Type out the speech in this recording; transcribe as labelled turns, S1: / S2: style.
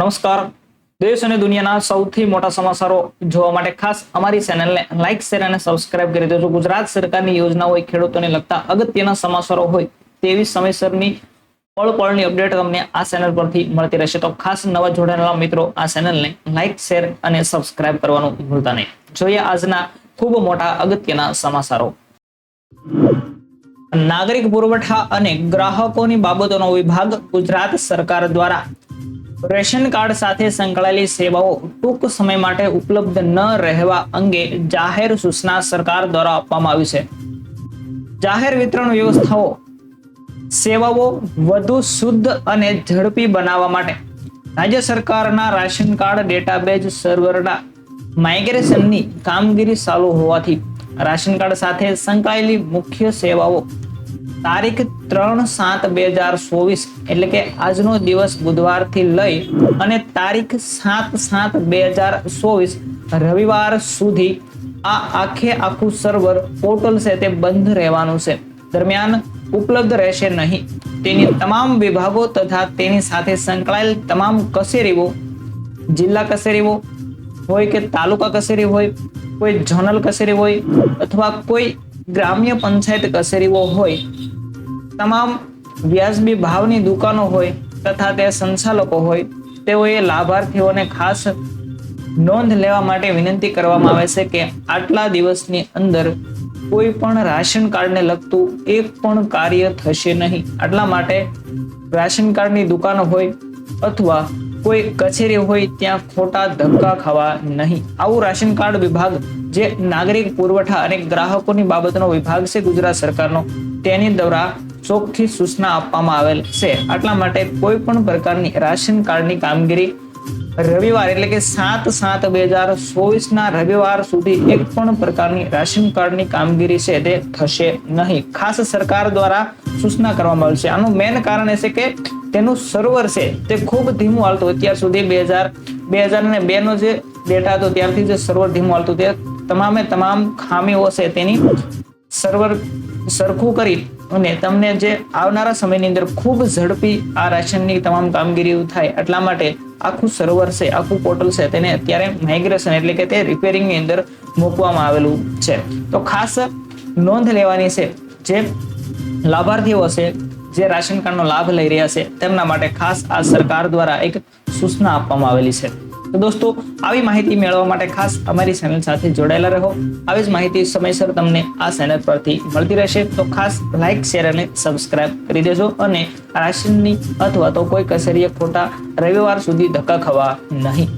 S1: નમસ્કાર. દેશ અને દુનિયાના સૌથી મોટા સમાચારો જોવા માટે ખાસ અમારી ચેનલને લાઇક શેર અને સબસ્ક્રાઇબ કરી દેજો. ગુજરાત સરકારની યોજના હોય ખેડૂતોને લગતા અગત્યના સમાચારો હોય તેવી સમયસરની પળ પળની અપડેટ તમને આ ચેનલ પરથી મળતી રહેશે. તો ખાસ નવા જોડાયેલા મિત્રો આ ચેનલને લાઇક શેર અને સબસ્ક્રાઇબ કરવાનું ભૂલતા નહીં. જોઈએ આજના ખૂબ મોટા અગત્યના સમાચારો. નાગરિક પુરવઠા અને ગ્રાહકોની બાબતોનો વિભાગ ગુજરાત સરકાર દ્વારા રેશન કાર્ડ સાથે સંકળાયેલી સેવાઓ ટૂંક સમય માટે ઉપલબ્ધ ન રહેવા અંગે જાહેર સૂચના સરકાર દ્વારા આપવામાં આવી છે. જાહેર વિતરણ વ્યવસ્થાઓ, સેવાઓ વધુ શુદ્ધ અને ઝડપી બનાવવા માટે રાજ્ય સરકારના રાશન કાર્ડ ડેટાબેઝ સર્વરના માઇગ્રેશનની કામગીરી ચાલુ હોવાથી રાશન કાર્ડ સાથે સંકળાયેલી મુખ્ય સેવાઓ તારીખ ત્રણ સાત બે હજાર ચોવીસ, એટલે કે આજનો દિવસ બુધવારથી લઈ અને તારીખ સાત સાત બે હજાર ચોવીસ રવિવાર સુધી આ આખે આખું સર્વર પોર્ટલ છે તે બંધ રહેવાનું છે. દરમિયાન ઉપલબ્ધ રહેશે નહીં. તેની તમામ વિભાગો તથા તેની સાથે સંકળાયેલ તમામ કચેરીઓ, જિલ્લા કચેરીઓ હોય કે તાલુકા કચેરી હોય, કોઈ ઝોનલ કચેરી હોય અથવા કોઈ ગ્રામ્ય પંચાયત કચેરીઓ હોય, તમામ વ્યાજબી ભાવની દુકાનો હોય તથા તે સંચાલકો હોય, તેઓએ લાભાર્થીઓને ખાસ નોંધ લેવા માટે વિનંતી કરવામાં આવે છે કે આટલા દિવસની અંદર કોઈ પણ રાશન કાર્ડને લગતું એક પણ કાર્ય થશે નહીં. આટલા માટે રાશન કાર્ડની દુકાનો હોય અથવા કોઈ કચેરી હોય ત્યાં ખોટા ધક્કા ખાવા નહીં. આવું રાશન કાર્ડ વિભાગ જે નાગરિક પુરવઠા અને ગ્રાહકોની બાબતનો વિભાગ છે ગુજરાત સરકારનો, તેની દ્વારા ચોખ્ખી સૂચના આપવામાં આવેલ છે. આટલા માટે કોઈ પણ પ્રકારની રાશન કાર્ડની કામગીરી રવિવાર એટલે કે સાત સાત બે હજાર ચોવીસ ના રવિવાર સુધી એક પણ પ્રકારની રાશન કાર્ડની કામગીરી છે તે થશે નહીં. ખાસ સરકાર દ્વારા સૂચના કરવામાં આવી છે. આનું મેન કારણ એ છે કે તેનું સર્વર છે તે ખૂબ ધીમું હાલતું. અત્યાર સુધી બે હજાર બે હજાર ને બે નો જે ડેટા હતો ત્યારથી જે સર્વર ધીમું હાલતું તે તમામે તમામ ખામીઓ છે તેની સર્વર સરખું કરી અને તમને જે આવનારા સમયની અંદર ખૂબ ઝડપી આ રાશનની તમામ કામગીરી થાય એટલા માટે આખું સર્વર છે, આખું પોર્ટલ છે તેને અત્યારે માઇગ્રેશન એટલે કે તે રિપેરિંગની અંદર મૂકવામાં આવેલું છે. તો ખાસ નોંધ લેવાની છે, જે લાભાર્થીઓ છે જે રાશન કાર્ડનો લાભ લઈ રહ્યા છે, તેમના માટે ખાસ આ સરકાર દ્વારા એક સૂચના આપવામાં આવેલી છે. તો દોસ્તો, આવી માહિતી મેળવવા માટે ખાસ અમારી ચેનલ સાથે જોડાયેલા રહો. આવી જ માહિતી સમયસર તમને આ ચેનલ પરથી મળતી રહેશે. તો ખાસ લાઇક શેર અને સબસ્ક્રાઇબ કરી દેજો અને રાશનની અથવા તો કોઈ કસેરીએ ખોટા રવિવાર સુધી ધક્કા ખાવા નહીં.